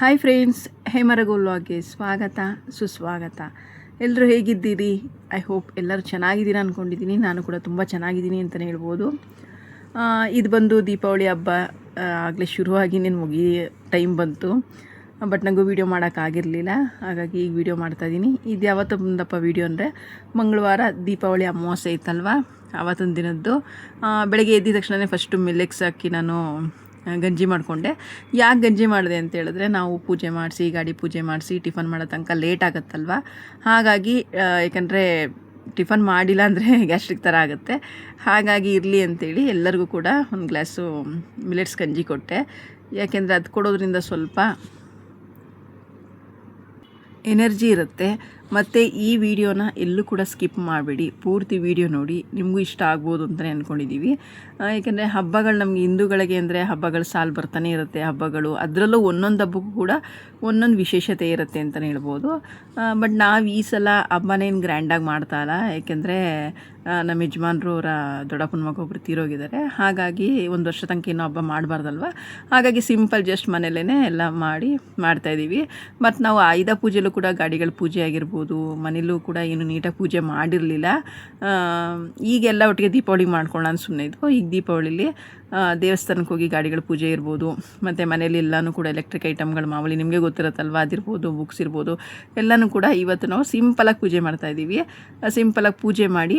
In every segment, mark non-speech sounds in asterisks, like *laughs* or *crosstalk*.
Hi friends ಹೇಮರಗೋಲ್ವಾಗೆ ಸ್ವಾಗತ, ಸುಸ್ವಾಗತ. ಎಲ್ಲರೂ ಹೇಗಿದ್ದೀರಿ? ಐ ಹೋಪ್ ಎಲ್ಲರೂ ಚೆನ್ನಾಗಿದ್ದೀರಾ ಅಂದ್ಕೊಂಡಿದ್ದೀನಿ ನಾನು ಕೂಡ ತುಂಬ ಚೆನ್ನಾಗಿದ್ದೀನಿ ಅಂತಲೇ ಹೇಳ್ಬೋದು. ಇದು ಬಂದು ದೀಪಾವಳಿ ಹಬ್ಬ ಆಗಲೇ ಶುರುವಾಗಿ ನೀನು ಮುಗಿ ಟೈಮ್ ಬಂತು. ಬಟ್ ನನಗೂ ವೀಡಿಯೋ ಮಾಡೋಕ್ಕಾಗಿರಲಿಲ್ಲ ಹಾಗಾಗಿ ಈಗ ವೀಡಿಯೋ ಮಾಡ್ತಾಯಿದ್ದೀನಿ ಇದು ಯಾವತ್ತು ಬಂದಪ್ಪ ವೀಡಿಯೋ ಅಂದರೆ, ಮಂಗಳವಾರ ದೀಪಾವಳಿ ಅಮಾವಾಸ್ಯೆ ಇತ್ತಲ್ವ ಆವತ್ತೊಂದು ದಿನದ್ದು. ಬೆಳಗ್ಗೆ ಎದ್ದಿದ ತಕ್ಷಣವೇ ಫಸ್ಟು ಮಿಲ್ಲೆಕ್ಸ್ ಹಾಕಿ ನಾನು ಗಂಜಿ ಮಾಡಿಕೊಂಡೆ. ಯಾಕೆ ಗಂಜಿ ಮಾಡಿದೆ ಅಂತ ಹೇಳಿದ್ರೆ, ನಾವು ಪೂಜೆ ಮಾಡಿಸಿ, ಗಾಡಿ ಪೂಜೆ ಮಾಡಿಸಿ, ಟಿಫನ್ ಮಾಡೋ ತನಕ ಲೇಟ್ ಆಗುತ್ತಲ್ವ? ಹಾಗಾಗಿ ಯಾಕಂದರೆ ಟಿಫನ್ ಮಾಡಿಲ್ಲ ಅಂದರೆ ಗ್ಯಾಸ್ಟ್ರಿಕ್ *laughs* ಥರ ಆಗುತ್ತೆ. ಹಾಗಾಗಿ ಇರಲಿ ಅಂತೇಳಿ ಎಲ್ಲರಿಗೂ ಕೂಡ ಒಂದು ಗ್ಲಾಸು ಮಿಲೆಟ್ಸ್ ಗಂಜಿ ಕೊಟ್ಟೆ. ಯಾಕೆಂದರೆ ಅದು ಕೊಡೋದ್ರಿಂದ ಸ್ವಲ್ಪ ಎನರ್ಜಿ ಇರುತ್ತೆ. ಮತ್ತು ಈ ವಿಡಿಯೋನ ಎಲ್ಲೂ ಕೂಡ ಸ್ಕಿಪ್ ಮಾಡಬೇಡಿ. ಪೂರ್ತಿ ವಿಡಿಯೋ ನೋಡಿ. ನಿಮಗೂ ಇಷ್ಟ ಆಗ್ಬೋದು ಅಂತಲೇ ಅಂದ್ಕೊಂಡಿದ್ದೀವಿ ಏಕೆಂದರೆ ಹಬ್ಬಗಳು ನಮಗೆ ಹಿಂದೂಗಳಿಗೆ ಅಂದರೆ ಹಬ್ಬಗಳು ಸಾಲು ಬರ್ತಾನೆ ಇರುತ್ತೆ. ಹಬ್ಬಗಳು ಅದರಲ್ಲೂ ಒಂದೊಂದು ಹಬ್ಬಕ್ಕೂ ಕೂಡ ಒಂದೊಂದು ವಿಶೇಷತೆ ಇರುತ್ತೆ ಅಂತಲೇ ಹೇಳ್ಬೋದು. ಬಟ್ ನಾವು ಈ ಸಲ ಹಬ್ಬನೇನು ಗ್ರ್ಯಾಂಡಾಗಿ ಮಾಡ್ತಾ ಇಲ್ಲ. ಏಕೆಂದರೆ ನಮ್ಮ ಯಜಮಾನ್ರು ಅವರ ದೊಡ್ಡಪ್ಪನ ಮಗ ಒಬ್ಬರು ತೀರೋಗಿದ್ದಾರೆ. ಹಾಗಾಗಿ ಒಂದು ವರ್ಷ ತನಕ ಇನ್ನೂ ಹಬ್ಬ ಮಾಡಬಾರ್ದಲ್ವ? ಹಾಗಾಗಿ ಸಿಂಪಲ್ ಜಸ್ಟ್ ಮನೇಲೇ ಎಲ್ಲ ಮಾಡಿ ಮಾಡ್ತಾಯಿದ್ದೀವಿ ಮತ್ತು ನಾವು ಆಯುಧ ಪೂಜೆಲೂ ಕೂಡ ಗಾಡಿಗಳ ಪೂಜೆ ಆಗಿರ್ಬೋದು ಮನೇಲೂ ಕೂಡ ಏನು ನೀಟಾಗಿ ಪೂಜೆ ಮಾಡಿರಲಿಲ್ಲ. ಈಗೆಲ್ಲ ಒಟ್ಟಿಗೆ ದೀಪಾವಳಿ ಮಾಡ್ಕೊಳ್ಳೋಣ ಸುಮ್ಮನೆ ಇದ್ವು. ಈಗ ದೀಪಾವಳಿಲಿ ದೇವಸ್ಥಾನಕ್ಕೆ ಹೋಗಿ ಗಾಡಿಗಳ ಪೂಜೆ ಇರ್ಬೋದು, ಮತ್ತು ಮನೇಲಿ ಎಲ್ಲನೂ ಕೂಡ ಎಲೆಕ್ಟ್ರಿಕ್ ಐಟಮ್ಗಳು ಮಾಮೂಲಿ ನಿಮಗೆ ಗೊತ್ತಿರುತ್ತಲ್ವ, ಅದಿರ್ಬೋದು ಬುಕ್ಸ್ ಇರ್ಬೋದು, ಎಲ್ಲನೂ ಕೂಡ ಇವತ್ತು ನಾವು ಸಿಂಪಲಾಗಿ ಪೂಜೆ ಮಾಡ್ತಾಯಿದ್ದೀವಿ ಸಿಂಪಲಾಗಿ ಪೂಜೆ ಮಾಡಿ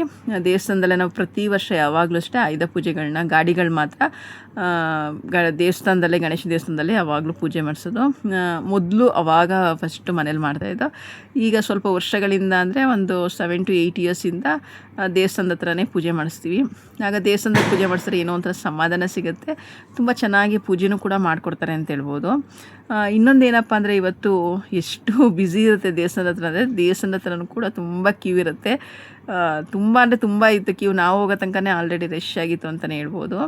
ದೇವಸ್ಥಾನದಲ್ಲೇ ನಾವು ಪ್ರತಿ ವರ್ಷ ಯಾವಾಗಲೂ ಅಷ್ಟೇ ಆಯುಧ ಪೂಜೆಗಳನ್ನ ಗಾಡಿಗಳು ಮಾತ್ರ ಗ, ದೇವಸ್ಥಾನದಲ್ಲೇ, ಗಣೇಶ ದೇವಸ್ಥಾನದಲ್ಲೇ ಯಾವಾಗಲೂ ಪೂಜೆ ಮಾಡಿಸೋದು. ಮೊದಲು ಅವಾಗ ಫಸ್ಟ್ ಮನೇಲಿ ಮಾಡ್ತಾಯಿದ್ದೋ ಈಗ ಸ್ವಲ್ಪ ವರ್ಷಗಳಿಂದ ಅಂದರೆ ಒಂದು ಸೆವೆನ್ ಟು ಏಯ್ಟ್ ಇಯರ್ಸಿಂದ ದೇವಸ್ಥಾನದ ಹತ್ರನೇ ಪೂಜೆ ಮಾಡಿಸ್ತೀವಿ. ಆಗ ದೇವಸ್ಥಾನದ ಪೂಜೆ ಮಾಡಿಸಿದ್ರೆ ಏನೋ ಒಂಥರ ಸಮಾಧಾನ ಸಿಗುತ್ತೆ. ತುಂಬ ಚೆನ್ನಾಗಿ ಪೂಜೆನೂ ಕೂಡ ಮಾಡಿಕೊಡ್ತಾರೆ ಅಂತ ಹೇಳ್ಬೋದು. ಇನ್ನೊಂದು ಏನಪ್ಪ ಅಂದರೆ ಇವತ್ತು ಎಷ್ಟು ಬ್ಯುಸಿ ಇರುತ್ತೆ ದೇವಸ್ಥಾನದ ಹತ್ರ ಅಂದರೆ ದೇವಸ್ಥಾನದ ಹತ್ರನೂ ಕೂಡ ತುಂಬ ಕ್ಯೂ ಇರುತ್ತೆ. ತುಂಬ ಅಂದರೆ ತುಂಬ ಇತ್ತು ಕ್ಯೂ ನಾವು ಹೋಗೋ ತನಕನೇ ಆಲ್ರೆಡಿ ರಶ್ ಆಗಿತ್ತು ಅಂತಲೇ ಹೇಳ್ಬೋದು.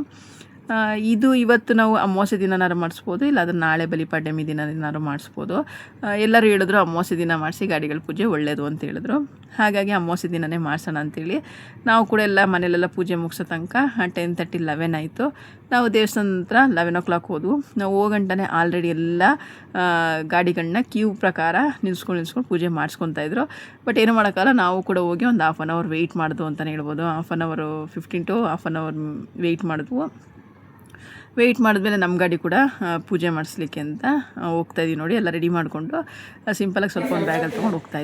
ಇದು ಇವತ್ತು ನಾವು ಅಮಾವಾಸ್ಯೆ ದಿನನಾರು ಮಾಡಿಸ್ಬೋದು, ಇಲ್ಲ ಅದನ್ನು ನಾಳೆ ಬಲಿಪಾಡ್ಯಮಿ ದಿನನಾರು ಮಾಡಿಸ್ಬೋದು. ಎಲ್ಲರೂ ಹೇಳಿದ್ರು ಅಮಾವಾಸ್ಯೆ ದಿನ ಮಾಡಿಸಿ ಗಾಡಿಗಳ ಪೂಜೆ ಒಳ್ಳೆಯದು ಅಂತ ಹೇಳಿದ್ರು. ಹಾಗಾಗಿ ಅಮಾವಾಸ್ಯೆ ದಿನನೇ ಮಾಡಿಸೋಣ ಅಂತೇಳಿ ನಾವು ಕೂಡ ಎಲ್ಲ ಮನೆಯಲ್ಲೆಲ್ಲ ಪೂಜೆ ಮುಗಿಸೋ ತನಕ ಟೆನ್ ತರ್ಟಿ ಲೆವೆನ್ ಆಯಿತು. ನಾವು ದೇವಸ್ಥಾನದ ಹತ್ರ ಲೆವೆನ್ ಓ ಕ್ಲಾಕ್ ಹೋದ್ವು. ನಾವು ಹೋಗಂಟನೇ ಆಲ್ರೆಡಿ ಎಲ್ಲ ಗಾಡಿಗಳನ್ನ ಕ್ಯೂ ಪ್ರಕಾರ ನಿಲ್ಸ್ಕೊಂಡು ನಿಲ್ಸ್ಕೊಂಡು ಪೂಜೆ ಮಾಡಿಸ್ಕೊತಾ ಇದ್ರು. ಬಟ್ ಏನು ಮಾಡೋಕ್ಕಲ್ಲ ನಾವು ಕೂಡ ಹೋಗಿ ಒಂದು ಹಾಫ್ ಆನ್ ಅವರ್ ವೆಯ್ಟ್ ಮಾಡಿದ್ವು ಅಂತಲೇ ಹೇಳ್ಬೋದು. Half an hour fifteen to half an hour wait ಮಾಡಿದ್ವು. ವೆಯ್ಟ್ ಮಾಡಿದ್ಮೇಲೆ ನಮ್ಮ ಗಾಡಿ ಕೂಡ ಪೂಜೆ ಮಾಡಿಸ್ಲಿಕ್ಕೆ ಅಂತ ಹೋಗ್ತಾ ಇದ್ದೀವಿ ನೋಡಿ, ಎಲ್ಲ ರೆಡಿ ಮಾಡಿಕೊಂಡು ಸಿಂಪಲಾಗಿ ಸ್ವಲ್ಪ ಒಂದು ಬ್ಯಾಗಲ್ಲಿ ತೊಗೊಂಡು ಹೋಗ್ತಾ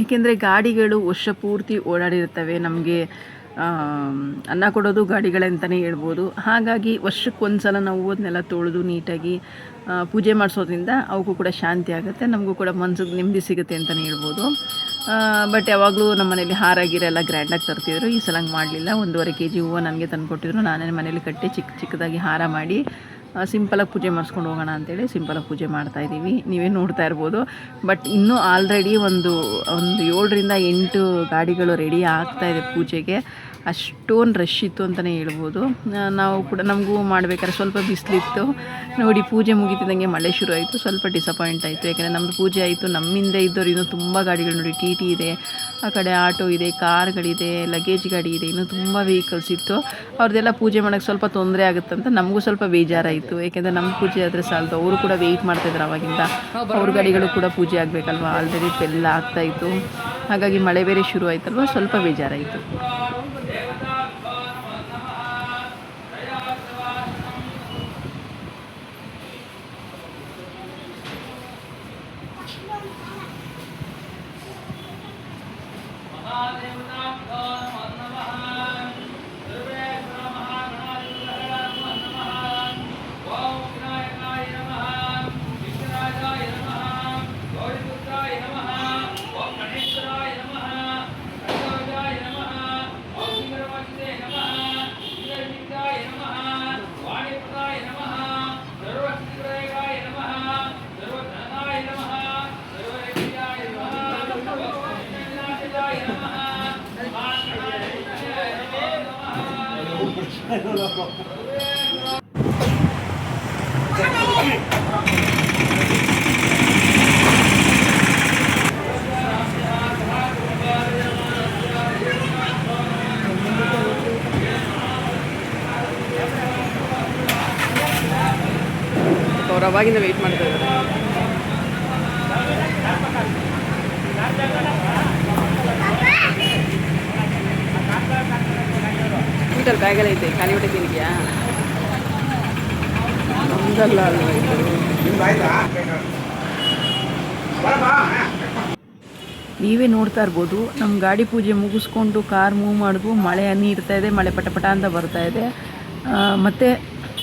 ಏಕೆಂದರೆ ಗಾಡಿಗಳು ವರ್ಷ ಪೂರ್ತಿ ಓಡಾಡಿರ್ತವೆ ನಮಗೆ ಅನ್ನ ಕೊಡೋದು ಗಾಡಿಗಳೇ ಅಂತಲೇ ಹೇಳ್ಬೋದು. ಹಾಗಾಗಿ ವರ್ಷಕ್ಕೆ ಸಲ ನಾವು ಅದನ್ನೆಲ್ಲ ತೊಳೆದು ನೀಟಾಗಿ ಪೂಜೆ ಮಾಡಿಸೋದ್ರಿಂದ ಅವಕ್ಕೂ ಕೂಡ ಶಾಂತಿ ಆಗುತ್ತೆ. ನಮಗೂ ಕೂಡ ಮನ್ಸಿಗೆ ನೆಮ್ಮದಿ ಸಿಗುತ್ತೆ ಅಂತಲೇ ಹೇಳ್ಬೋದು. ಬಟ್ ಯಾವಾಗಲೂ ನಮ್ಮ ಮನೇಲಿ ಹಾರ ಗೀರ ಎಲ್ಲ ಗ್ರ್ಯಾಂಡಾಗಿ ತರ್ತಿದ್ರು. ಈ ಸಲ ಹಂಗೆ ಮಾಡಲಿಲ್ಲ. ಒಂದೂವರೆ ಕೆ ಜಿ ಹೂವು ನನಗೆ ತಂದುಕೊಟ್ಟಿದ್ರು. ನಾನೇ ಮನೇಲಿ ಕಟ್ಟಿ ಚಿಕ್ಕ ಚಿಕ್ಕದಾಗಿ ಹಾರ ಮಾಡಿ ಸಿಂಪಲಾಗಿ ಪೂಜೆ ಮಾಡಿಸ್ಕೊಂಡು ಹೋಗೋಣ ಅಂತೇಳಿ ಸಿಂಪಲಾಗಿ ಪೂಜೆ ಮಾಡ್ತಾ ಇದ್ದೀವಿ. ನೀವೇ ನೋಡ್ತಾ ಇರ್ಬೋದು. ಬಟ್ ಇನ್ನೂ ಆಲ್ರೆಡಿ ಒಂದು ಒಂದು ಏಳರಿಂದ ಎಂಟು ಗಾಡಿಗಳು ರೆಡಿ ಆಗ್ತಾ ಇದೆ ಪೂಜೆಗೆ. ಅಷ್ಟೊಂದು ರಶ್ ಇತ್ತು ಅಂತಲೇ ಹೇಳ್ಬೋದು. ನಾವು ಕೂಡ ನಮಗೂ ಮಾಡ್ಬೇಕಾದ್ರೆ ಸ್ವಲ್ಪ ಬಿಸಿಲಿತ್ತು. ನೋಡಿ ಪೂಜೆ ಮುಗಿತಿದ್ದಂಗೆ ಮಳೆ ಶುರು ಆಯಿತು. ಸ್ವಲ್ಪ ಡಿಸಪಾಯಿಂಟ್ ಆಯಿತು. ಯಾಕೆಂದರೆ ನಮ್ಮದು ಪೂಜೆ ಆಯಿತು. ನಮ್ಮಿಂದ ಇದ್ದವ್ರು ಇನ್ನೂ ತುಂಬ ಗಾಡಿಗಳು ನೋಡಿ ಟಿ ಟಿ ಇದೆ. ಆ ಕಡೆ ಆಟೋ ಇದೆ, ಕಾರ್ಗಳಿದೆ ಲಗೇಜ್ ಗಾಡಿ ಇದೆ. ಇನ್ನೂ ತುಂಬ ವೆಹಿಕಲ್ಸ್ ಇತ್ತು. ಅವ್ರದ್ದೆಲ್ಲ ಪೂಜೆ ಮಾಡೋಕ್ಕೆ ಸ್ವಲ್ಪ ತೊಂದರೆ ಆಗುತ್ತೆ ಅಂತ ನಮಗೂ ಸ್ವಲ್ಪ ಬೇಜಾರಾಯಿತು. ಯಾಕೆಂದರೆ ನಮ್ಮ ಪೂಜೆ ಆದರೆ ಸಾಲದು. ಅವರು ಕೂಡ ವೆಯ್ಟ್ ಮಾಡ್ತಾಯಿದ್ರು ಅವಾಗಿಂದ. ಅವ್ರ ಗಾಡಿಗಳು ಕೂಡ ಪೂಜೆ ಆಗಬೇಕಲ್ವ? ಆಲ್ರೆಡಿ ಎಲ್ಲ ಆಗ್ತಾಯಿತ್ತು ಹಾಗಾಗಿ ಮಳೆ ಬೇರೆ ಶುರು ಆಯ್ತಲ್ವ? ಸ್ವಲ್ಪ ಬೇಜಾರಾಯಿತು. ಅವ್ರು ಅವಾಗಿಂದ ವೆಯ್ಟ್ ಸ್ವೀಟಲ್ಲಿ ಬ್ಯಾಗಲ್ಲಿ ಐತೆ, ಖಾಲಿ ಹೊಟ್ಟೆ ತಿನ್ಗಿಯಾ ನಮ್ದಲ್ಲ ನೀವೇ ನೋಡ್ತಾ ಇರ್ಬೋದು ನಮ್ಮ ಗಾಡಿ ಪೂಜೆ ಮುಗಿಸ್ಕೊಂಡು ಕಾರ್ ಮೂವ್ ಮಾಡಿದ್ವು ಮಳೆ ಹನಿ ಇರ್ತಾ ಇದೆ, ಮಳೆ ಪಟ ಪಟ ಅಂತ ಬರ್ತಾ ಇದೆ. ಮತ್ತು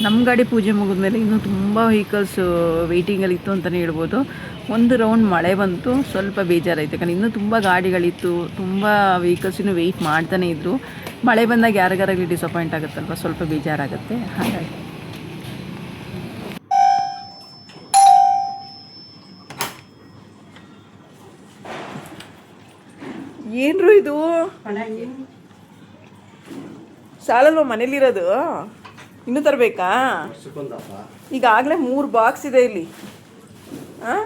ನಮ್ಮ ಗಾಡಿ ಪೂಜೆ ಮುಗಿದ್ಮೇಲೆ ಇನ್ನೂ ತುಂಬ ವೆಹಿಕಲ್ಸ್ ವೆಯ್ಟಿಂಗಲ್ಲಿ ಇತ್ತು ಅಂತಲೇ ಹೇಳ್ಬೋದು. ಒಂದು ರೌಂಡ್ ಮಳೆ ಬಂತು, ಸ್ವಲ್ಪ ಬೇಜಾರಾಯಿತು. ಯಾಕಂದ್ರೆ ಇನ್ನೂ ತುಂಬ ಗಾಡಿಗಳಿತ್ತು, ತುಂಬ ವೆಹಿಕಲ್ಸ್ ವೆಯ್ಟ್ ಮಾಡ್ತಾನೆ ಇದ್ದರು ಮಳೆ ಬಂದಾಗ ಯಾರಿಗಾರಾಗಲಿ ಡಿಸಪಾಯಿಂಟ್ ಆಗುತ್ತಲ್ವ? ಸ್ವಲ್ಪ ಬೇಜಾರಾಗುತ್ತೆ. ಹಾಗಾಗಿ. ಏನ್ರು ಇದು? ಸಾಲಲ್ವ ಮನೇಲಿರೋದು? ಇನ್ನೂ ತರಬೇಕಾ? ಈಗಾಗಲೇ ಮೂರು ಬಾಕ್ಸ್ ಇದೆ ಇಲ್ಲಿ. ಹಾಂ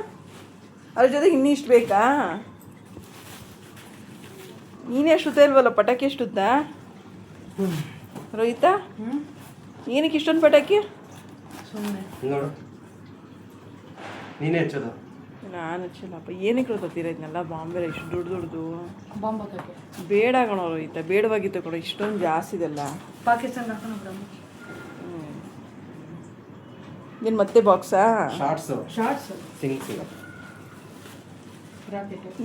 ಅದ್ರ ಜೊತೆಗೆ ಇನ್ನೂ ಇಷ್ಟು ಬೇಕಾ? ನೀನೇ ಅಷ್ಟು ಇಲ್ವಲ್ಲ ಪಟಾಕಿ ಎಷ್ಟುದ್ದ? ರೋಹಿತ? ಏನಕ್ಕೆ ಇಷ್ಟೊಂದು ಪಟಾಕಿ? ನೋಡು. ನೀನೇ ಹಚ್ಚೋದು. ನಾನು ಹಚ್ಚಲ್ಲಪ್ಪ. ಏನಕ್ಕೆ ಗೊತ್ತಿರ ಇದನ್ನೆಲ್ಲ? ಬಾಂಬೆ ಇಷ್ಟು ದೊಡ್ಡ ದೊಡ್ಡದು. ಬೇಡ ಕಣೋ ರೋಹಿತ. ಬೇಡವಾಗಿತ್ತು ಕಣೋ ಇಷ್ಟೊಂದು ಜಾಸ್ತಿ ಇದೆಲ್ಲ. ಪಾಕಿಸ್ತಾನ ಏನು ಮತ್ತೆ ಬಾಕ್ಸಾ? ಶಾರ್ಟ್ಸ್ ಶಾರ್ಟ್ಸ್ ಸಿಂಗ್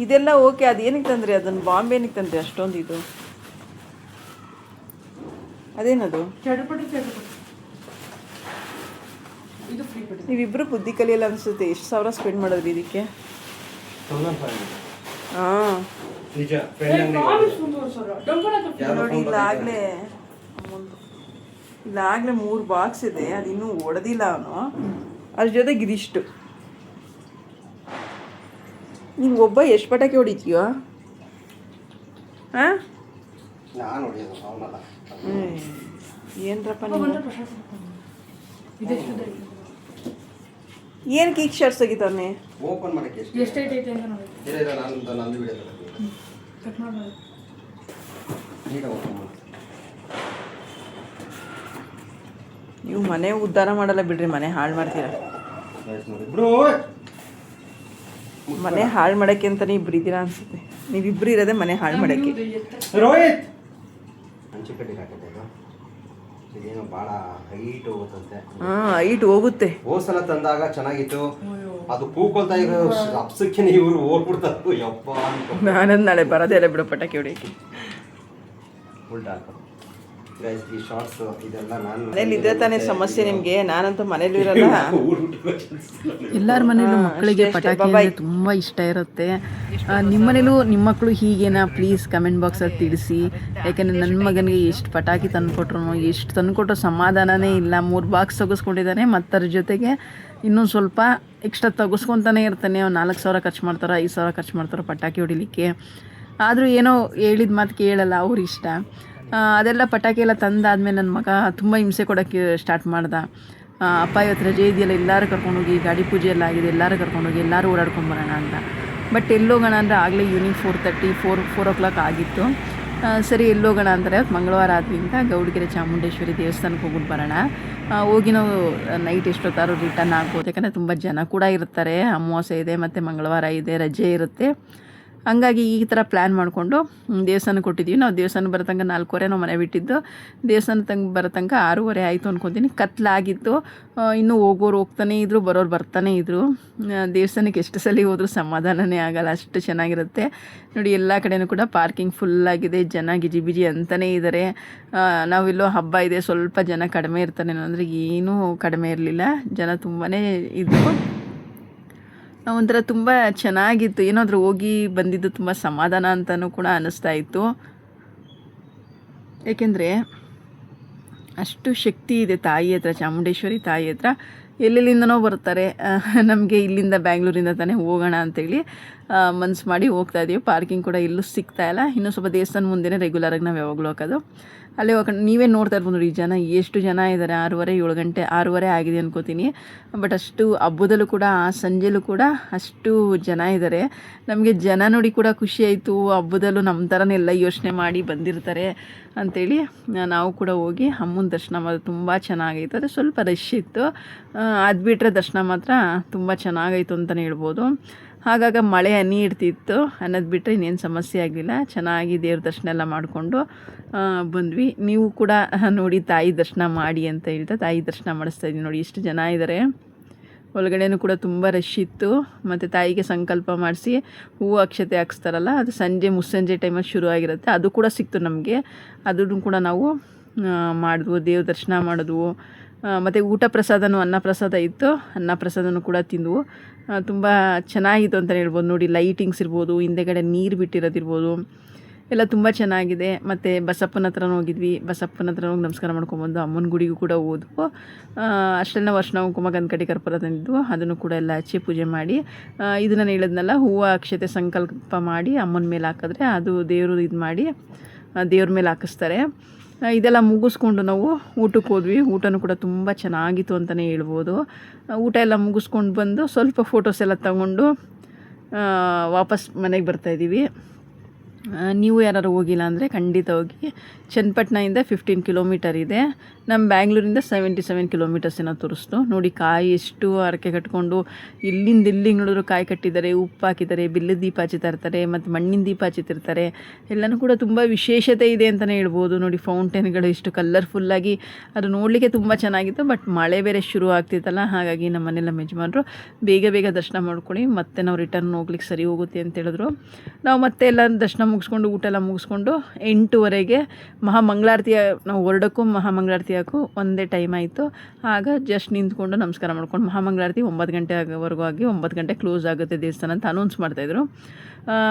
ಇದೆಲ್ಲ ಓಕೆ. ಅದು ಏನಕ್ಕೆ ತಂದ್ರಿ? ಅದನ್ನು ಬಾಂಬೆ ಏನಕ್ಕೆ ತಂದ್ರಿ? ಅಷ್ಟೊಂದು ಇದು. ಅದೇನದು? ನೀವಿಬ್ರು ನೀವಿಬ್ಬರು ಬುದ್ಧಿ ಕಲಿಯಲ್ಲ ಅನಿಸುತ್ತೆ. ಎಷ್ಟು ಸಾವಿರ ಸ್ಪೆಂಡ್ ಮಾಡಿದ್ರಿ ಇದಕ್ಕೆ? ಹಾಂ. ಇಲ್ಲಾಗಲೇ ಇಲ್ಲಾಗಲೇ ಮೂರು ಬಾಕ್ಸ್ ಇದೆ. ಅದು ಇನ್ನೂ ಒಡೆದಿಲ್ಲ ಅವನು. ಅದ್ರ ಜೊತೆಗೆ ಇದಿಷ್ಟು ನೀವು ಒಬ್ಬ ಎಷ್ಟು ಪಟಾಕಿ ಹೊಡಿತೀಯೋ? ಹಾಂ? ನಾನು ಹೊಡಿಯೋದು ಅವನಲ್ಲ ಏನ್ರಪ್ಪ ನೀವು ಕೀಕ್ ಶರ್ಟ್ಸ್ ತೆಗಿತಾನೆ ಓಪನ್ ಮಾಡಕ್ಕೆ ಎಷ್ಟು? ಐತೆ ಅಂತ ನೋಡಿ. ಇಲ್ಲ ಇಲ್ಲ ನಾನು ನಂದು ವಿಡಿಯೋ ಕಟ್ ಮಾಡಿ. ಈಗ ಓಪನ್ ಮಾಡಿ. ನೀವು ಮನೆ ಉದ್ಧಾರ ಮಾಡಲ್ಲ ಬಿಡ್ರಿ ಮನೆ ಹಾಳು ಮಾಡ್ತೀರಾ? ಮನೆ ಹಾಳು ಮಾಡಕ್ಕೆ ಅಂತಾನೆ ಇಬ್ರು ಇದ್ದೀರಾ ಅನ್ಸುತ್ತೆ. ನೀವಿಬ್ರು ಇರೋದೇ ಮನೆ ಹಾಳು ಮಾಡಕ್ಕೆ. ರೋಹಿತ್! ಹಂಚಿ ಕಡ್ಡಿಗೆ ಹಾಕಿದ್ದೆ ಇದು. ಇದೇನೋ ಭಾಳ ಹೈಟ್ ಹೋಗುತ್ತಂತೆ. ಹಾಂ ಹೈಟ್ ಹೋಗುತ್ತೆ. ಹೋದ್ ಸಲ ತಂದಾಗ ಚೆನ್ನಾಗಿತ್ತು. ಅದು ಕೂಕೊಳ್ತಾ ಇರೋ ಅಪ್ಸಕ್ಕೆ ಇವರು ಓಡ್ಬಿಡ್ತಾರೆ ಯಪ್ಪ ನಾನಂದು ನಾಳೆ ಬರೋದೇ ಇಲ್ಲ ಬಿಡು ಪಟಾಕಿ ಹೊಡಿಯಕ್ಕೆ. ಉಲ್ಟಾ ಗೈಸ್ ಈ ಶಾರ್ಟ್ಸ್ ಇದೆಲ್ಲ ನಾನು ಮನೇಲಿ ಇದ್ರೆ ತಾನೇ ಸಮಸ್ಯೆ ನಿಮಗೆ ನಾನಂತೂ ಮನೇಲಿ ಇರಲ್ಲ. *laughs* ಎಲ್ಲರ ಮನೇಲೂ ಮಕ್ಕಳಿಗೆ ಪಟಾಕಿ ಅಂದರೆ ತುಂಬ ಇಷ್ಟ ಇರುತ್ತೆ. ನಿಮ್ಮ ಮನೇಲೂ ನಿಮ್ಮ ಮಕ್ಕಳು ಹೀಗೇನಾ? ಪ್ಲೀಸ್ ಕಮೆಂಟ್ ಬಾಕ್ಸಲ್ಲಿ ತಿಳಿಸಿ. ಯಾಕೆಂದರೆ ನನ್ನ ಮಗನಿಗೆ ಎಷ್ಟು ಪಟಾಕಿ ತಂದುಕೊಟ್ರು ಎಷ್ಟು ತಂದುಕೊಟ್ರು ಸಮಾಧಾನನೇ ಇಲ್ಲ. ಮೂರು ಬಾಕ್ಸ್ ತೆಗೆಸ್ಕೊಂಡಿದ್ದಾನೆ ಮತ್ತರ ಅದ್ರ ಜೊತೆಗೆ ಇನ್ನೊಂದು ಸ್ವಲ್ಪ ಎಕ್ಸ್ಟ್ರಾ ತೆಗೆಸ್ಕೊತಾನೆ ಇರ್ತಾನೆ. ಅವ್ನು ನಾಲ್ಕು ಸಾವಿರ ಖರ್ಚು ಮಾಡ್ತಾರೆ ಐದು ಸಾವಿರ ಖರ್ಚು ಮಾಡ್ತಾರೆ ಪಟಾಕಿ ಹೊಡಿಲಿಕ್ಕೆ. ಆದರೂ ಏನೋ ಹೇಳಿದ ಮಾತು ಕೇಳಲ್ಲ ಅವ್ರ ಇಷ್ಟ. ಅದೆಲ್ಲ ಪಟಾಕಿ ಎಲ್ಲ ತಂದಾದ್ಮೇಲೆ ನನ್ನ ಮಗ ತುಂಬ ಹಿಂಸೆ ಕೊಡೋಕ್ಕೆ ಸ್ಟಾರ್ಟ್ ಮಾಡ್ದ. ಅಪ್ಪ ಇವತ್ತು ರಜೆ ಇದೆಯಲ್ಲ, ಎಲ್ಲರೂ ಕರ್ಕೊಂಡೋಗಿ ಗಾಡಿ ಪೂಜೆ ಎಲ್ಲ ಆಗಿದೆ, ಎಲ್ಲರೂ ಕರ್ಕೊಂಡೋಗಿ ಎಲ್ಲರೂ ಓಡಾಡ್ಕೊಂಡು ಬರೋಣ ಅಂತ. ಬಟ್ ಎಲ್ಲೋಗೋಣ ಅಂದರೆ ಆಗಲೇ evening four thirty four four o'clock ಆಗಿತ್ತು ಸರಿ ಎಲ್ಲೋಗೋಣ ಅಂದರೆ ಮಂಗಳವಾರ ಆದ್ದರಿಂದ ಗೌಡಗೆರೆ ಚಾಮುಂಡೇಶ್ವರಿ ದೇವಸ್ಥಾನಕ್ಕೆ ಹೋಗ್ಬಿಟ್ಟು ಬರೋಣ. ಹೋಗಿ ನಾವು ನೈಟ್ ಎಷ್ಟೊತ್ತಾದ್ರು ರಿಟರ್ನ್ ಆಗ್ಬೋದು. ಯಾಕಂದರೆ ತುಂಬ ಜನ ಕೂಡ ಇರ್ತಾರೆ, ಅಮಾವಾಸ್ಯೆ ಇದೆ, ಮತ್ತು ಮಂಗಳವಾರ ಇದೆ, ರಜೆ ಇರುತ್ತೆ. ಹಂಗಾಗಿ ಈ ಥರ ಪ್ಲ್ಯಾನ್ ಮಾಡಿಕೊಂಡು ದೇವಸ್ಥಾನ ಕೊಟ್ಟಿದ್ದೀವಿ ನಾವು ದೇವಸ್ಥಾನ ಬರೋ ತನಕ ನಾಲ್ಕೂವರೆ ನಾವು ಮನೆ ಬಿಟ್ಟಿದ್ದು. ದೇವಸ್ಥಾನ ತಂಗ ಬರೋ ತನಕ ಆರೂವರೆ ಆಯಿತು ಅಂದ್ಕೊತೀನಿ ಕತ್ಲಾಗಿತ್ತು. ಇನ್ನೂ ಹೋಗೋರು ಹೋಗ್ತಾನೇ ಇದ್ದರು ಬರೋರು ಬರ್ತಾನೆ ಇದ್ದರು ದೇವಸ್ಥಾನಕ್ಕೆ ಎಷ್ಟು ಸಲ ಹೋದರೂ ಸಮಾಧಾನನೇ ಆಗಲ್ಲ. ಅಷ್ಟು ಚೆನ್ನಾಗಿರುತ್ತೆ. ನೋಡಿ, ಎಲ್ಲ ಕಡೆಯೂ ಕೂಡ ಪಾರ್ಕಿಂಗ್ ಫುಲ್ಲಾಗಿದೆ ಜನ ಗಿಜಿ ಬಿಜಿ ಅಂತಲೇ ಇದ್ದಾರೆ ನಾವೆಲ್ಲೋ ಹಬ್ಬ ಇದೆ, ಸ್ವಲ್ಪ ಜನ ಕಡಿಮೆ ಇರ್ತಾನೆ ಅಂದರೆ ಏನೂ ಕಡಿಮೆ ಇರಲಿಲ್ಲ. ಜನ ತುಂಬಾ ಇದ್ದರು ಒಂಥರ ತುಂಬ ಚೆನ್ನಾಗಿತ್ತು. ಏನಾದರೂ ಹೋಗಿ ಬಂದಿದ್ದು ತುಂಬ ಸಮಾಧಾನ ಅಂತಲೂ ಕೂಡ ಅನ್ನಿಸ್ತಾ ಇತ್ತು. ಏಕೆಂದರೆ ಅಷ್ಟು ಶಕ್ತಿ ಇದೆ ತಾಯಿ ಹತ್ರ, ಚಾಮುಂಡೇಶ್ವರಿ ತಾಯಿ ಹತ್ರ. ಎಲ್ಲೆಲ್ಲಿಂದನೋ ಬರ್ತಾರೆ. ನಮಗೆ ಇಲ್ಲಿಂದ ಬ್ಯಾಂಗ್ಳೂರಿಂದ ತಾನೇ ಹೋಗೋಣ ಅಂತೇಳಿ ಮನ್ಸು ಮಾಡಿ ಹೋಗ್ತಾ ಇದೀವಿ. ಪಾರ್ಕಿಂಗ್ ಕೂಡ ಇಲ್ಲೂ ಸಿಗ್ತಾ ಇಲ್ಲ. ಇನ್ನೂ ಸ್ವಲ್ಪ ದೇವಸ್ಥಾನ ಮುಂದೆನೇ ರೆಗ್ಯುಲರಾಗಿ ನಾವು ಯಾವಾಗಲೂ ಹೋಗೋದು ಅಲ್ಲಿ ನೀವೇ ನೋಡ್ತಾ ಇರ್ಬೋದು ನೋಡಿ ಜನ ಎಷ್ಟು ಜನ ಇದ್ದಾರೆ ಆರೂವರೆ, ಏಳು ಗಂಟೆ, ಆರೂವರೆ ಆಗಿದೆ ಅನ್ಕೋತೀನಿ. ಬಟ್ ಅಷ್ಟು ಹಬ್ಬದಲ್ಲೂ ಕೂಡ, ಆ ಸಂಜೆಲೂ ಕೂಡ ಅಷ್ಟು ಜನ ಇದ್ದಾರೆ ನಮಗೆ ಜನ ನೋಡಿ ಕೂಡ ಖುಷಿ ಆಯಿತು. ಹಬ್ಬದಲ್ಲೂ ನಮ್ಮ ಥರನೇ ಎಲ್ಲ ಯೋಚನೆ ಮಾಡಿ ಬಂದಿರ್ತಾರೆ ಅಂಥೇಳಿ ನಾವು ಕೂಡ ಹೋಗಿ ಅಮ್ಮನ ದರ್ಶನ ಮಾತ್ರ ತುಂಬ ಚೆನ್ನಾಗೈತೆ. ಅದು ಸ್ವಲ್ಪ ರಶ್ ಇತ್ತು. ಅದು ಬಿಟ್ಟರೆ ದರ್ಶನ ಮಾತ್ರ ತುಂಬ ಚೆನ್ನಾಗಾಯಿತು ಅಂತಲೇ ಹೇಳ್ಬೋದು. ಹಾಗಾಗಿ ಮಳೆ ಹನಿ ಇಡ್ತಿತ್ತು ಅನ್ನೋದು ಬಿಟ್ಟರೆ ಇನ್ನೇನು ಸಮಸ್ಯೆ ಆಗಲಿಲ್ಲ ಚೆನ್ನಾಗಿ ದೇವ್ರ ದರ್ಶನ ಎಲ್ಲ ಮಾಡಿಕೊಂಡು ಬಂದ್ವಿ. ನೀವು ಕೂಡ ನೋಡಿ ತಾಯಿ ದರ್ಶನ ಮಾಡಿ ಅಂತ ಹೇಳ್ತಾ ತಾಯಿ ದರ್ಶನ ಮಾಡಿಸ್ತಾ ಇದ್ದೀನಿ ನೋಡಿ. ಇಷ್ಟು ಜನ ಇದ್ದಾರೆ ಒಳಗಡೆನೂ ಕೂಡ ತುಂಬ ರಶ್ ಇತ್ತು. ಮತ್ತು ತಾಯಿಗೆ ಸಂಕಲ್ಪ ಮಾಡಿಸಿ ಹೂವು ಅಕ್ಷತೆ ಹಾಕ್ಸ್ತಾರಲ್ಲ, ಅದು ಸಂಜೆ ಮುಸ್ಸಂಜೆ ಟೈಮಲ್ಲಿ ಶುರು ಆಗಿರುತ್ತೆ. ಅದು ಕೂಡ ಸಿಕ್ತು ನಮಗೆ. ಅದನ್ನು ಕೂಡ ನಾವು ಮಾಡಿದ್ವು. ದೇವ್ರ ದರ್ಶನ ಮಾಡಿದ್ವು. ಮತ್ತು ಊಟ ಪ್ರಸಾದನೂ ಅನ್ನ ಪ್ರಸಾದ ಇತ್ತು. ಅನ್ನ ಪ್ರಸಾದನೂ ಕೂಡ ತಿಂದವು. ತುಂಬ ಚೆನ್ನಾಗಿತ್ತು ಅಂತಲೇ ಹೇಳ್ಬೋದು. ನೋಡಿ ಲೈಟಿಂಗ್ಸ್ ಇರ್ಬೋದು, ಹಿಂದೆಗಡೆ ನೀರು ಬಿಟ್ಟಿರೋದಿರ್ಬೋದು. ಎಲ್ಲ ತುಂಬ ಚೆನ್ನಾಗಿದೆ. ಮತ್ತು ಬಸಪ್ಪನ ಹತ್ರನೂ ಹೋಗಿದ್ವಿ. ಬಸಪ್ಪನ ಹತ್ರ ಹೋಗಿ ನಮಸ್ಕಾರ ಮಾಡ್ಕೊಂಬಂದು ಅಮ್ಮನ ಗುಡಿಗೂ ಕೂಡ ಹೋದ್ವು. ಅಷ್ಟೆಲ್ಲ ವರ್ಷ ಕುಂಕುಮ ಗಂಧಕಟ್ಟಿ ಕರ್ಪೂರ ತಂದಿದ್ವು ಅದನ್ನು ಕೂಡ ಎಲ್ಲ ಹಚ್ಚಿ ಪೂಜೆ ಮಾಡಿ ಇದು ನಾನು ಹೇಳಿದ್ನಲ್ಲ, ಹೂವು ಅಕ್ಷತೆ ಸಂಕಲ್ಪ ಮಾಡಿ ಅಮ್ಮನ ಮೇಲೆ ಹಾಕಿದ್ರೆ ಅದು ದೇವರು ಇದು ಮಾಡಿ ದೇವ್ರ ಮೇಲೆ ಹಾಕಿಸ್ತಾರೆ. ಇದೆಲ್ಲ ಮುಗಿಸ್ಕೊಂಡು ನಾವು ಊಟಕ್ಕೆ ಹೋದ್ವಿ. ಊಟನೂ ಕೂಡ ತುಂಬ ಚೆನ್ನಾಗಿತ್ತು ಅಂತಲೇ ಹೇಳ್ಬೋದು. ಊಟ ಎಲ್ಲ ಮುಗಿಸ್ಕೊಂಡು ಬಂದು ಸ್ವಲ್ಪ ಫೋಟೋಸ್ ಎಲ್ಲ ತಗೊಂಡು ವಾಪಸ್ ಮನೆಗೆ ಬರ್ತಾಯಿದ್ದೀವಿ ನೀವು ಯಾರು ಹೋಗಿಲ್ಲ ಅಂದರೆ ಖಂಡಿತ ಹೋಗಿ. ಚನ್ನಪಟ್ಟಣದಿಂದ ಫಿಫ್ಟೀನ್ ಕಿಲೋಮೀಟರ್ ಇದೆ. ನಮ್ಮ ಬ್ಯಾಂಗ್ಳೂರಿಂದ ಸೆವೆಂಟಿ ಸೆವೆನ್ ಕಿಲೋಮೀಟರ್ಸ್ ಏನೋ ತೋರಿಸ್ತು. ನೋಡಿ ಕಾಯಿ ಎಷ್ಟು ಹರಕೆ ಕಟ್ಕೊಂಡು ಇಲ್ಲಿಂದ ಇಲ್ಲಿಗೆ ನೋಡಿದ್ರು ಕಾಯಿ ಕಟ್ಟಿದ್ದಾರೆ, ಉಪ್ಪು ಹಾಕಿದ್ದಾರೆ ಬಿಲ್ಲದ ದೀಪ ಹಚ್ಚುತ್ತಾ ಇರ್ತಾರೆ ಮತ್ತು ಮಣ್ಣಿನ ದೀಪ ಹಚ್ಚಿತಿರ್ತಾರೆ ಎಲ್ಲನೂ ಕೂಡ ತುಂಬ ವಿಶೇಷತೆ ಇದೆ ಅಂತಲೇ ಹೇಳ್ಬೋದು. ನೋಡಿ ಫೌಂಟೇನ್ಗಳು ಇಷ್ಟು ಕಲರ್ಫುಲ್ಲಾಗಿ ಅದು ನೋಡಲಿಕ್ಕೆ ತುಂಬ ಚೆನ್ನಾಗಿತ್ತು ಬಟ್ ಮಳೆ ಬೇರೆ ಶುರು ಆಗ್ತಿತ್ತಲ್ಲ, ಹಾಗಾಗಿ ನಮ್ಮ ಮನೆಯಲ್ಲ ಯಜಮಾನ್ರು ಬೇಗ ಬೇಗ ದರ್ಶನ ಮಾಡ್ಕೊಳ್ಳಿ, ಮತ್ತೆ ನಾವು ರಿಟರ್ನ್ ಹೋಗ್ಲಿಕ್ಕೆ ಸರಿ ಹೋಗುತ್ತೆ ಅಂತ ಹೇಳಿದ್ರು. ನಾವು ಮತ್ತೆ ಎಲ್ಲ ದರ್ಶನ ಮುಗಿಸ್ಕೊಂಡು, ಊಟ ಎಲ್ಲ ಮುಗಿಸ್ಕೊಂಡು ಎಂಟೂವರೆಗೆ ಮಹಾಮಂಗಳಾರತಿ ನಾವು ಹೊರಡೋಕ್ಕೂ ಮಹಾಮಂಗಳಾರತಿ ಹಾಕು ಒಂದೇ ಟೈಮ್ ಆಯಿತು. ಆಗ ಜಸ್ಟ್ ನಿಂತ್ಕೊಂಡು ನಮಸ್ಕಾರ ಮಾಡ್ಕೊಂಡು ಮಹಾಮಂಗಳಾರತಿ ಒಂಬತ್ತು ಗಂಟೆ ಆಗೋವರೆಗೂ ಆಗಿ ಒಂಬತ್ತು ಗಂಟೆ ಕ್ಲೋಸ್ ಆಗುತ್ತೆ ದೇವಸ್ಥಾನ ಅಂತ ಅನೌನ್ಸ್ ಮಾಡ್ತಾಯಿದ್ರು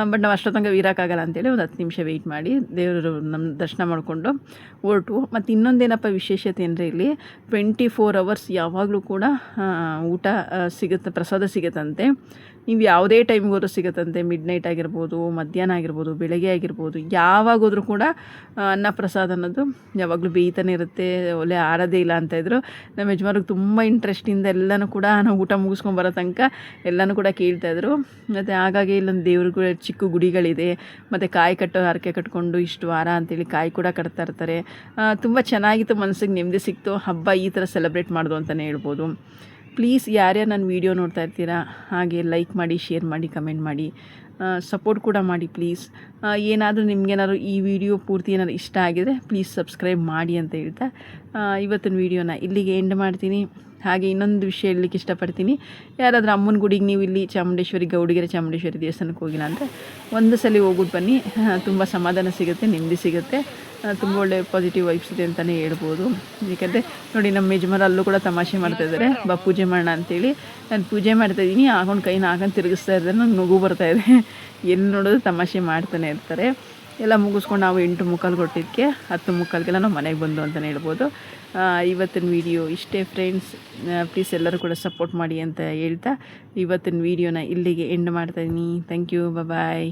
ಬಟ್ ನಾವು ಅಷ್ಟೊತ್ತಂಗೆ ಇರೋಕ್ಕಾಗಲ್ಲ ಅಂತೇಳಿ ಒಂದು ಹತ್ತು ನಿಮಿಷ ವೆಯ್ಟ್ ಮಾಡಿ ದೇವರು ನಮ್ಮ ದರ್ಶನ ಮಾಡಿಕೊಂಡು ಹೊರಟು ಮತ್ತು ಇನ್ನೊಂದೇನಪ್ಪ ವಿಶೇಷತೆ ಅಂದರೆ ಇಲ್ಲಿ ಟ್ವೆಂಟಿ ಫೋರ್ ಅವರ್ಸ್ ಯಾವಾಗಲೂ ಕೂಡ ಊಟ ಸಿಗುತ್ತೆ, ಪ್ರಸಾದ ಸಿಗುತ್ತಂತೆ. ನೀವು ಯಾವುದೇ ಟೈಮ್ಗೋರು ಸಿಗುತ್ತಂತೆ. ಮಿಡ್ ನೈಟ್ ಆಗಿರ್ಬೋದು, ಮಧ್ಯಾಹ್ನ ಆಗಿರ್ಬೋದು, ಬೆಳಗ್ಗೆ ಆಗಿರ್ಬೋದು. ಯಾವಾಗೋದ್ರೂ ಕೂಡ ಅನ್ನ ಪ್ರಸಾದ ಅನ್ನೋದು ಯಾವಾಗಲೂ ಬೇಯ್ತಾನೆ ಇರುತ್ತೆ, ಒಲೆ ಆರೋದೇ ಇಲ್ಲ ಅಂತ ಇದ್ದರು ನಮ್ಮ ಯಜಮಾನ್ರಿಗೆ ತುಂಬ ಇಂಟ್ರೆಸ್ಟಿಂದ ಎಲ್ಲನೂ ಕೂಡ ನಾವು ಊಟ ಮುಗಿಸ್ಕೊಂಡು ಬರೋ ತನಕ ಎಲ್ಲನೂ ಕೂಡ ಕೇಳ್ತಾಯಿದ್ರು ಮತ್ತು ಹಾಗಾಗಿ ಇಲ್ಲೊಂದು ದೇವ್ರಿಗೂ ಚಿಕ್ಕ ಗುಡಿಗಳಿದೆ. ಮತ್ತು ಕಾಯಿ ಕಟ್ಟೋ, ಹರಕೆ ಕಟ್ಕೊಂಡು ಇಷ್ಟು ವಾರ ಅಂತೇಳಿ ಕಾಯಿ ಕೂಡ ಕಟ್ತಾ ಇರ್ತಾರೆ. ತುಂಬ ಚೆನ್ನಾಗಿತ್ತು ಮನಸ್ಸಿಗೆ ನೆಮ್ಮದಿ ಸಿಕ್ತು. ಹಬ್ಬ ಈ ಥರ ಸೆಲೆಬ್ರೇಟ್ ಮಾಡೋದು ಅಂತಲೇ ಹೇಳ್ಬೋದು. ಪ್ಲೀಸ್ ಯಾರ್ಯಾರು ನನ್ನ ವೀಡಿಯೋ ನೋಡ್ತಾ ಇರ್ತೀರಾ, ಹಾಗೆ ಲೈಕ್ ಮಾಡಿ ಶೇರ್ ಮಾಡಿ ಕಮೆಂಟ್ ಮಾಡಿ ಸಪೋರ್ಟ್ ಕೂಡ ಮಾಡಿ ಪ್ಲೀಸ್ ಏನಾದರೂ ನಿಮಗೇನಾದ್ರು ಈ ವಿಡಿಯೋ ಪೂರ್ತಿ ಏನಾದ್ರು ಇಷ್ಟ ಆಗಿದರೆ ಪ್ಲೀಸ್ ಸಬ್ಸ್ಕ್ರೈಬ್ ಮಾಡಿ ಅಂತ ಹೇಳ್ತಾ ಇವತ್ತಿನ ವೀಡಿಯೋನ ಇಲ್ಲಿಗೆ ಎಂಡ್ ಮಾಡ್ತೀನಿ. ಹಾಗೆ ಇನ್ನೊಂದು ವಿಷಯ ಹೇಳಲಿಕ್ಕೆ ಇಷ್ಟಪಡ್ತೀನಿ. ಯಾರಾದರೂ ಅಮ್ಮನ ಗುಡಿಗೆ ನೀವು ಇಲ್ಲಿ ಚಾಮುಂಡೇಶ್ವರಿ, ಗೌಡಿಗೆರೆ ಚಾಮುಂಡೇಶ್ವರಿ ದೇವಸ್ಥಾನಕ್ಕೆ ಹೋಗಿಲ್ಲ ಅಂದರೆ ಒಂದು ಸಲ ಹೋಗೋದು ಬನ್ನಿ. ತುಂಬ ಸಮಾಧಾನ ಸಿಗುತ್ತೆ, ನೆಮ್ಮದಿ ಸಿಗುತ್ತೆ. ತುಂಬ ಒಳ್ಳೆ ಪಾಸಿಟಿವ್ ವೈಬ್ಸ್ ಇದೆ ಅಂತಲೇ ಹೇಳ್ಬೋದು. ಏಕೆಂದರೆ ನೋಡಿ ನಮ್ಮ ಯಜಮಾನ ಅಲ್ಲೂ ಕೂಡ ತಮಾಷೆ ಮಾಡ್ತಾ ಇದ್ದಾರೆ. ಬಾ, ಪೂಜೆ ಮಾಡೋಣ ಅಂತೇಳಿ. ನಾನು ಪೂಜೆ ಮಾಡ್ತಾಯಿದ್ದೀನಿ ಹಾಕೊಂಡು ಕೈನ ಹಾಕೊಂಡು ತಿರುಗಿಸ್ತಾ ಇದ್ದಾರೆ. ನಂಗೆ ನಗು ಬರ್ತಾ ಇದೆ. ಎಲ್ಲಿ ನೋಡೋದು ತಮಾಷೆ ಮಾಡ್ತಾನೆ ಇರ್ತಾರೆ. ಎಲ್ಲ ಮುಗಿಸ್ಕೊಂಡು ನಾವು ಎಂಟು ಮುಕ್ಕಾಲು ಕೊಟ್ಟಿದ್ದಕ್ಕೆ ಹತ್ತು ಮುಕ್ಕಾಲ್ಗೆಲ್ಲ ನಾವು ಮನೆಗೆ ಬಂದು ಅಂತಲೇ ಹೇಳ್ಬೋದು. ಇವತ್ತಿನ ವಿಡಿಯೋ ಇಷ್ಟೇ ಫ್ರೆಂಡ್ಸ್ ಪ್ಲೀಸ್ ಎಲ್ಲರೂ ಕೂಡ ಸಪೋರ್ಟ್ ಮಾಡಿ ಅಂತ ಹೇಳ್ತಾ, ಇವತ್ತಿನ ವೀಡಿಯೋನ ಇಲ್ಲಿಗೆ ಎಂಡ್ ಮಾಡ್ತಾಯಿದ್ದೀನಿ ಥ್ಯಾಂಕ್ ಯು ಬಾಯ್